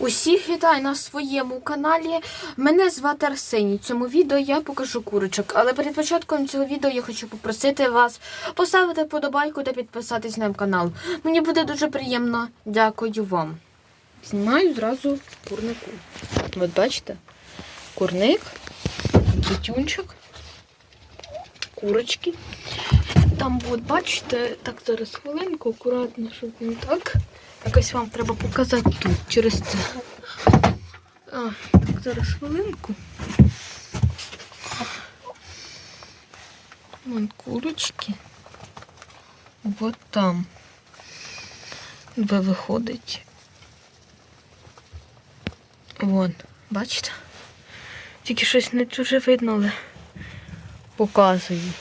Усіх вітаю на своєму каналі. Мене звати Арсеній. Цьому відео я покажу курочок. Але перед початком цього відео я хочу попросити вас поставити вподобайку та підписатись на канал. Мені буде дуже приємно. Дякую вам. Знімаю зразу курнику. От бачите? Курник, тютюнчик, курочки. Там, от, бачите, так зараз хвилинку, акуратно, щоб не так. Якось вам треба показати тут, через це. А, так, зараз хвилинку. Вон курочки. Вот там. Де виходить. Вон, бачите? Тільки щось не дуже видно, але показую.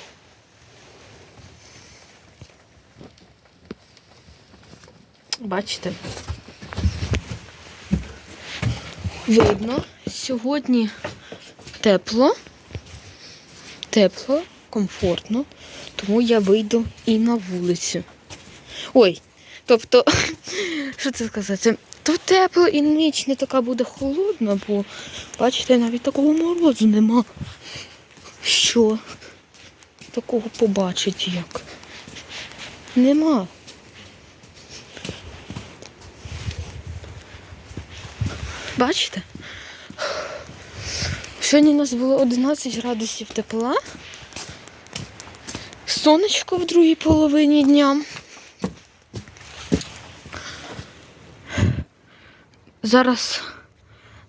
Бачите? Видно, сьогодні тепло, тепло, комфортно, тому я вийду і на вулицю. Ой, тобто, що це сказати? То тепло і ніч не така буде холодна, бо, бачите, навіть такого морозу нема. Що? Такого побачить як? Нема. Бачите? Сьогодні у нас було 11 градусів тепла. Сонечко в другій половині дня. Зараз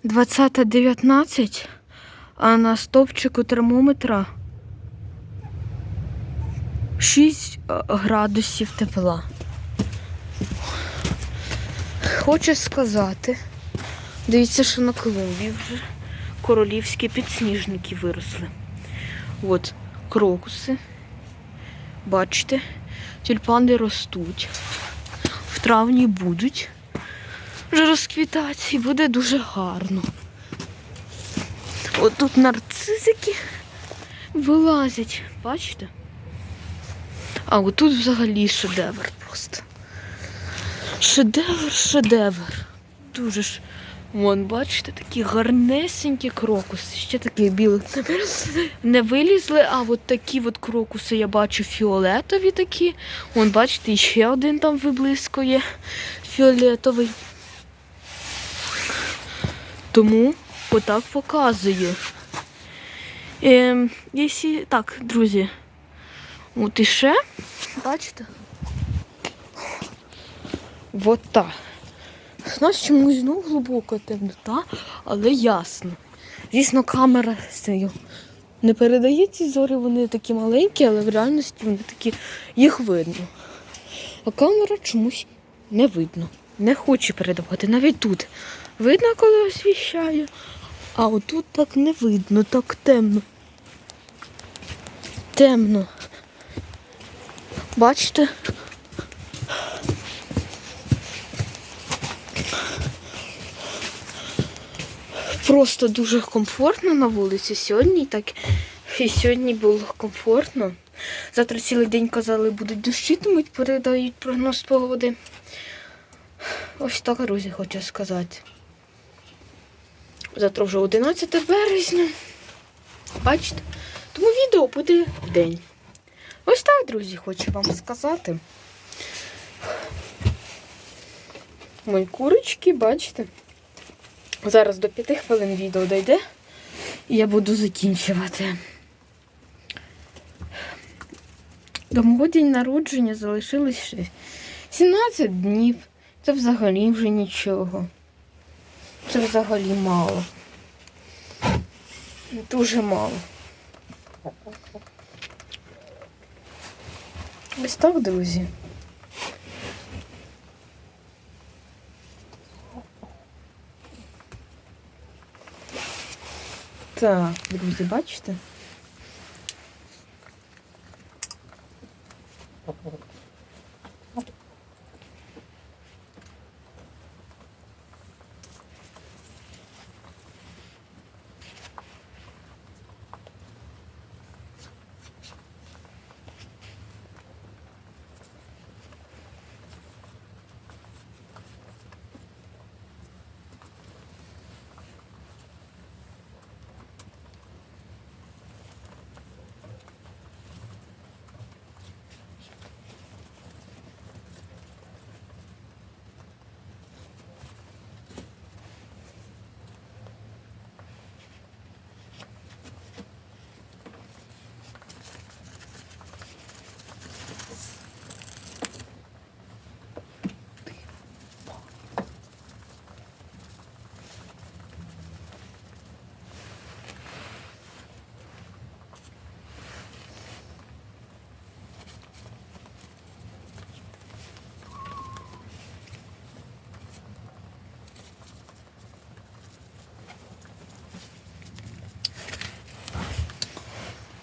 20.19, а на стовпчику термометра 6 градусів тепла. Хочу сказати, Дивіться, що на клумбі вже королівські підсніжники виросли. От крокуси. Бачите, тюльпани ростуть. В травні будуть вже розквітати і буде дуже гарно. От тут нарцизики вилазять, бачите? А отут взагалі шедевр просто. Шедевр, шедевр. Дуже ж. Вон, бачите, такі гарнесенькі крокуси. Ще такі білі не вилізли, а от такі от крокуси я бачу фіолетові такі. Вон, бачите, ще один там виблискує фіолетовий. Тому отак показую. Якщо... Так, друзі. От іще, бачите? Вот так. У нас чомусь знову глибока темнота, але ясно. Звісно, камера стою. Не передає ці зорі, вони такі маленькі, але в реальності вони такі, їх видно. А камера чомусь не видно. Не хоче передавати. Навіть тут видно, коли освіщає. А отут так не видно, так темно. Темно. Бачите? Просто дуже комфортно на вулиці сьогодні. Так і сьогодні було комфортно. Завтра цілий день казали, будуть дощитимуть, передають прогноз погоди. Ось так, друзі, хочу сказати. Завтра вже 11 березня. Бачите? Тому відео буде в день. Ось так, друзі, хочу вам сказати. Мої курочки, бачите? Зараз до 5 хвилин відео дойде і я буду закінчувати. До мого день народження залишилось ще 17 днів. Це взагалі вже нічого. Це взагалі мало. Дуже мало. Ось так, друзі. Так, друзі, бачите?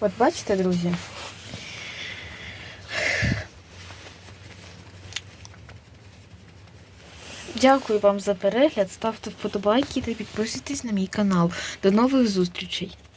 От бачите, друзі? Дякую вам за перегляд. Ставте вподобайки та підписуйтесь на мій канал. До нових зустрічей!